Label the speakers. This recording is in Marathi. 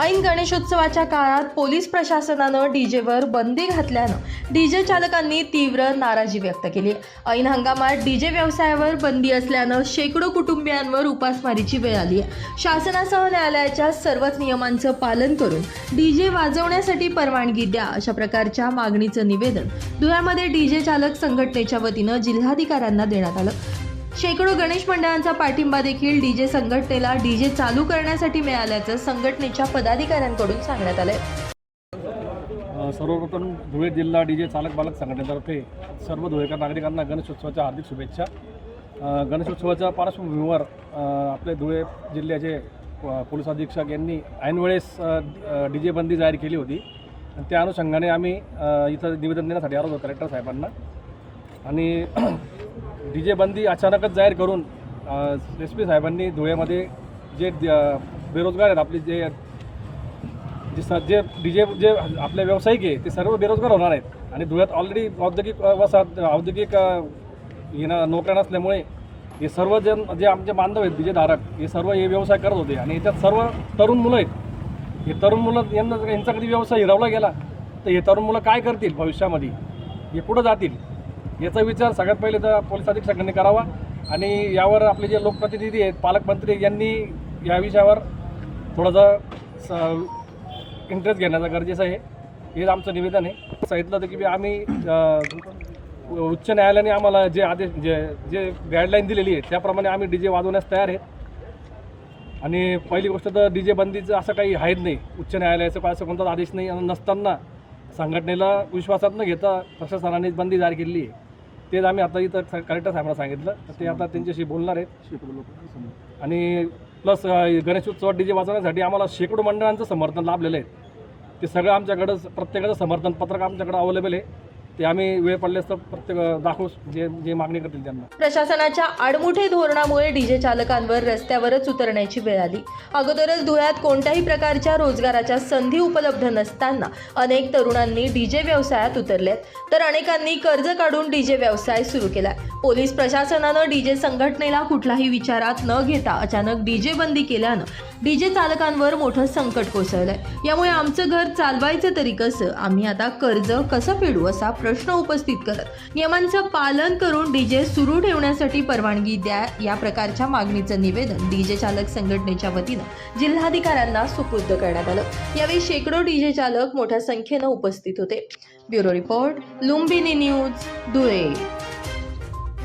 Speaker 1: ऐन गणेशोत्सवाच्या काळात पोलीस प्रशासनानं डीजेवर बंदी घातल्यानं डीजे चालकांनी तीव्र नाराजी व्यक्त केली. आहे ऐन हंगामात डीजे व्यवसायावर बंदी असल्यानं शेकडो कुटुंबियांवर उपासमारीची वेळ आली आहे. शासनासह न्यायालयाच्या सर्वच नियमांचं पालन करून डीजे वाजवण्यासाठी परवानगी द्या अशा प्रकारच्या मागणीचं निवेदन धुळ्यामध्ये डीजे चालक संघटनेच्या वतीनं जिल्हाधिकाऱ्यांना देण्यात आलं. शेकडो गणेश मंडळांचा पाठिंबा देखील डीजे संघटनेला डीजे चालू करण्यासाठी मिळाल्याचं संघटनेच्या पदाधिकाऱ्यांकडून सांगण्यात आलंय.
Speaker 2: सर्वप्रथम धुळे जिल्हा डी जे चालक बालक संघटनेतर्फे सर्व धुळेकर नागरिकांना गणेशोत्सवाच्या हार्दिक शुभेच्छा. गणेशोत्सवाच्या पार्श्वभूमीवर आपले धुळे जिल्ह्याचे पोलीस अधीक्षक यांनी ऐनवेळेस डी जे बंदी जाहीर केली होती. त्या अनुषंगाने आम्ही इथं निवेदन देण्यासाठी आलो होतो कलेक्टर साहेबांना. आणि डी जे बंदी अचानकच जाहीर करून एस पी साहेबांनी धुळ्यामध्ये जे बेरोजगार आहेत आपले जे जे स जे डी जे जे आपले व्यावसायिक आहे ते सर्व बेरोजगार होणार आहेत. आणि धुळ्यात ऑलरेडी औद्योगिक वसाहत औद्योगिक येणं नोकऱ्या नसल्यामुळे हे सर्व जण जे आमचे बांधव आहेत डीजे धारक हे सर्व हे व्यवसाय करत होते. आणि याच्यात सर्व तरुण मुलं आहेत. हे तरुण मुलं यांना यांचा कधी व्यवसाय हिरावला गेला तर हे तरुण मुलं काय करतील भविष्यामध्ये? हे पुढं जातील. याचा विचार सगळ्यात पहिले तर पोलीस अधीक्षकांनी करावा आणि यावर आपले जे लोकप्रतिनिधी आहेत पालकमंत्री यांनी या विषयावर थोडंसं स इंटरेस्ट घेण्याचा गरजेचं आहे. हे आमचं निवेदन आहे. सांगितलं होतं की आम्ही उच्च न्यायालयाने आम्हाला जे आदेश जे जे गाईडलाईन दिलेली आहे त्याप्रमाणे आम्ही डी जे वाजवण्यास तयार आहेत. आणि पहिली गोष्ट तर डी जे बंदीचं असं काही आहेच नाही. उच्च न्यायालयाचं काय असं कोणताच आदेश नाही. आणि नसताना संघटनेला विश्वासात न घेता प्रशासनाने बंदी जाहीर केलेली आहे. तेच आम्ही आता इथं कलेक्टर साहेबांना सांगितलं. तर ते आता त्यांच्याशी बोलणार आहेत. आणि प्लस गणेशोत्सवात डी जे वाजवण्यासाठी आम्हाला शेकडो मंडळांचं समर्थन लाभलेलं आहे. ते सगळं आमच्याकडं प्रत्येकाचं समर्थन पत्रक आमच्याकडं अवेलेबल आहे. ते आम्ही वेळ पडल्यास तर प्रत्येक दाखवू जे जे मागणी करतील त्यांना.
Speaker 1: प्रशासनाच्या आडमुठे धोरणामुळे डीजे चालकांवर रस्त्यावरच उतरण्याची वेळ आली. अगोदरच धुळ्यात कोणत्याही प्रकारच्या रोजगाराच्या संधी उपलब्ध नसताना अनेक तरुणांनी डीजे व्यवसायात उतरलेत. तर अनेकांनी कर्ज काढून डीजे व्यवसाय सुरू केलाय. पोलीस प्रशासनानं डीजे संघटनेला कुठलाही विचारात न घेता अचानक डीजे बंदी केल्यानं डीजे चालकांवर मोठं संकट कोसळलंय. यामुळे आमचं घर चालवायचं तरी कसं? आम्ही आता कर्ज कसं फेडू असा प्रश्न उपस्थित करत नियमांचं पालन करून डीजे सुरू ठेवण्यासाठी परवानगी द्या या प्रकारच्या मागणीचं निवेदन डीजे चालक संघटनेच्या वतीनं जिल्हाधिकाऱ्यांना सुपूर्द करण्यात आलं. यावेळी शेकडो डीजे चालक मोठ्या संख्येनं उपस्थित होते. Bureau report Lumbini news Dhule.